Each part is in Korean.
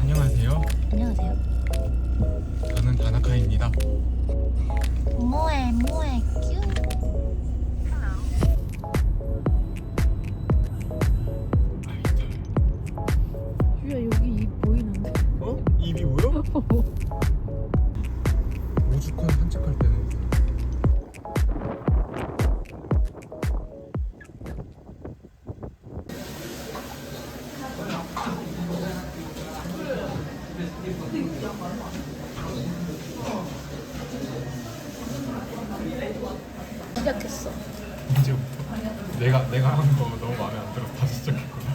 안녕하세요. 안녕하세요. 저는 다나카입니다. 뭐해 뭐해 큐. 시작했어. 이제부터 내가 내가 하는 거 너무 마음에 안 들어 다시 시작했구나.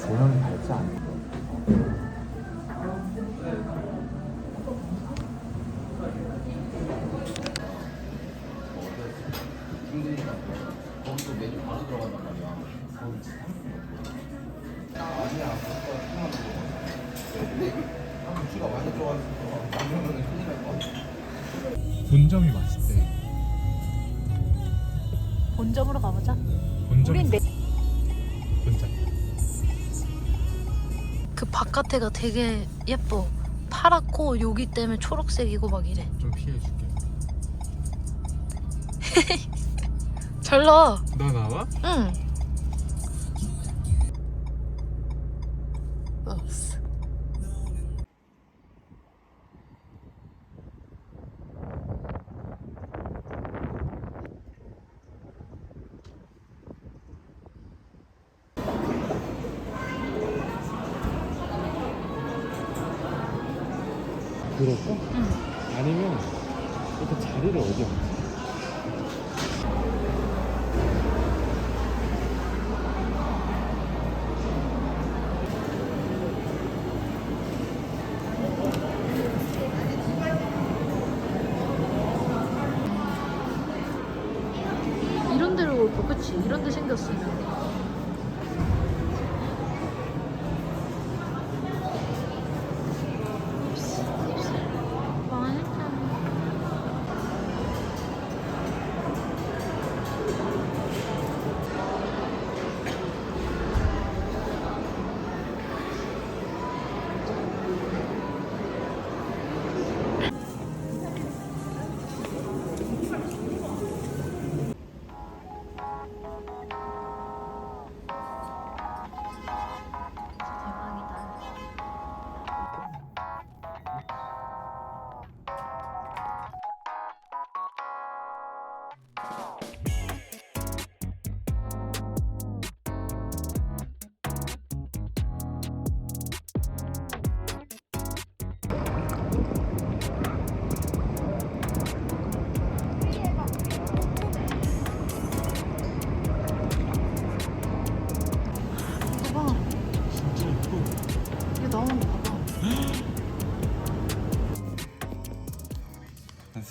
조명이 밝지 않아. 거기서 메뉴 바로 들어간단 말이야 그거 하나만 한 부추가 많이 들어가서 그러면 큰일 날 것 같아. 본점이 맛있대. 본점으로 가보자. 본점. 우린 내- 본점. 그 바깥에가 되게 예뻐. 파랗고 여기 때문에 초록색이고 막 이래. 좀 피해줄게. 잘 나와. 나 나와? 응. 없어. 들었어? 응. 아니면 이렇게 자리를 어디 앉지? 이런 데로 올 거, 그치? 이런 데 생겼으면.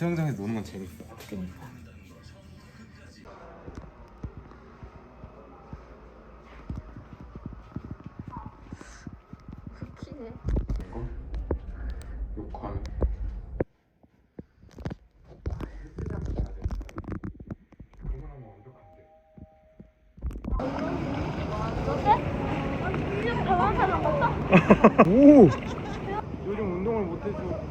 수영장에서 노는 건 재밌어. 이거 욕하는. 오! 요즘 운동을 못해서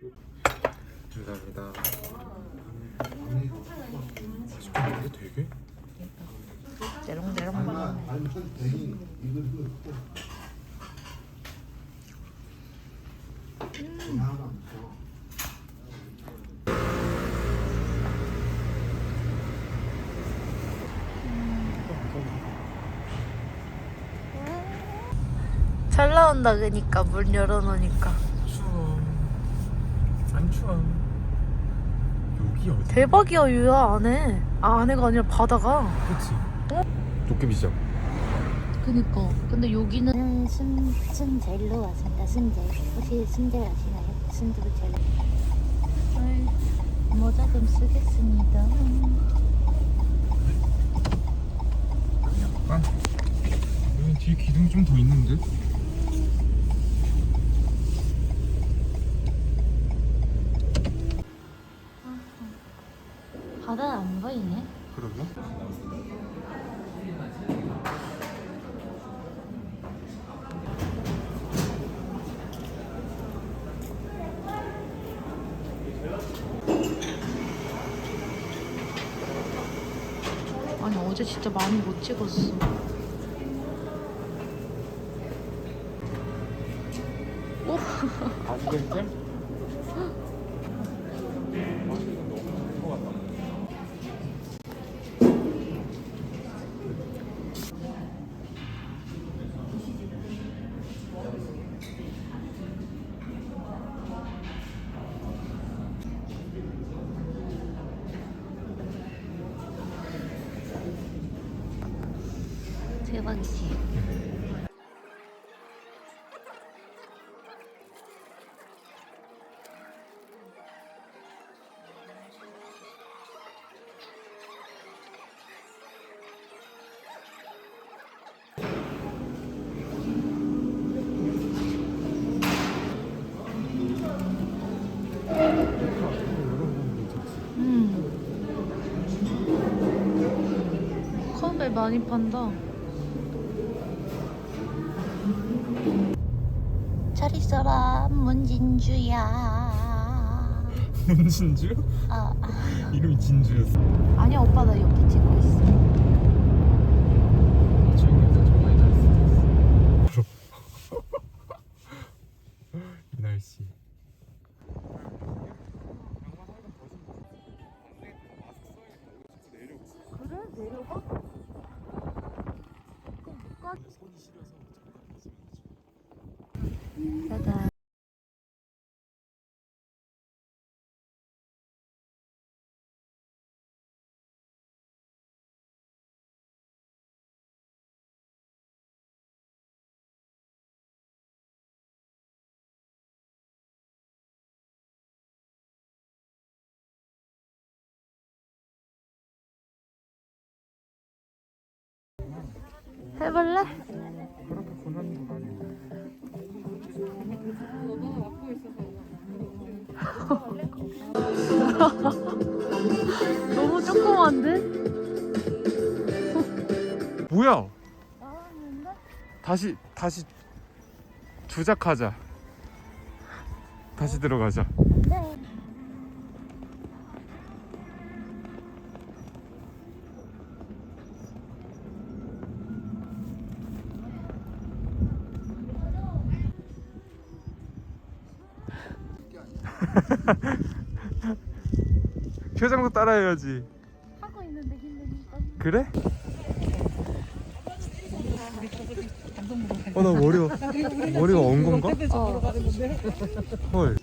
감사합니다. 맛있겠는데 되게? 대롱대롱. 잘 나온다 그니까 문 열어놓으니까 추워. 여기 어디? 대박이야 유야 안에 아 안에가 아니라 바다가 그치. 도깨비 시장. 그니까 근데 여기는 저는 순, 순젤로 왔습니다. 순젤. 혹시 순젤 아시나요? 순두부젤. 모자 좀 쓰겠습니다 약간 여기 뒤에 기둥 좀 더 있는데? 바다 안 보이네 그러게. 아니 어제 진짜 많이 못 찍었어 아시겠지? 대박이지 음. 컵에 많이 판다. 잘 있어라, 문진주야. 진주? 아, 이름이 진주였어. 아니야 오빠 나 옆에 찍고 있어. 짜잔. 해볼 너무 조그만데? 뭐야? 다시 다시 주작하자. 다시 들어가자. 표정도 따라해야지. 하고 있는데 힘드니까. 그래? 어 나 머리가 머리가 언 건가? 어. 헐.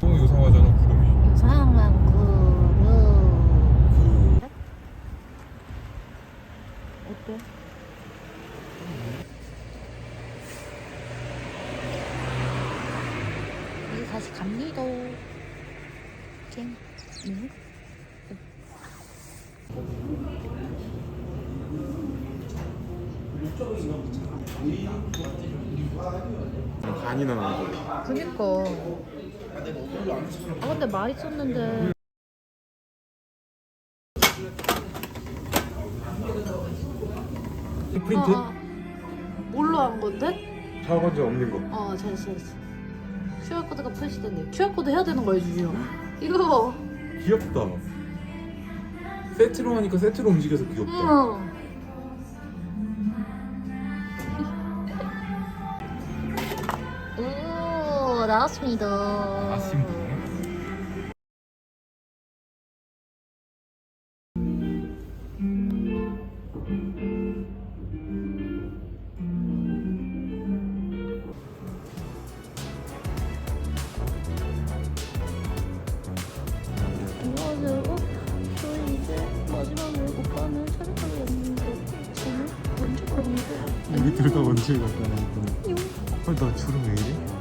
너무 요상하잖아 구름이. 상황 구름. 어때? 이제 다시 갑니다. 갱. 응? 간이 나는 거. 그니까. 아 근데 맛있었는데. 프린트? 아, 아. 뭘로 한 건데? 작업지 없는 거. 어, 잘했어, 잘했어. QR코드가 표시됐네. QR코드 해야 되는 거야, 주요. 이거. 귀엽다. 세트로 하니까 세트로 움직여서 귀엽다. 응. 오, 나왔습니다. 아쉬운 거. 여기 들어가 언제 갈까 나 했더니 어, 나 주름 왜 이래?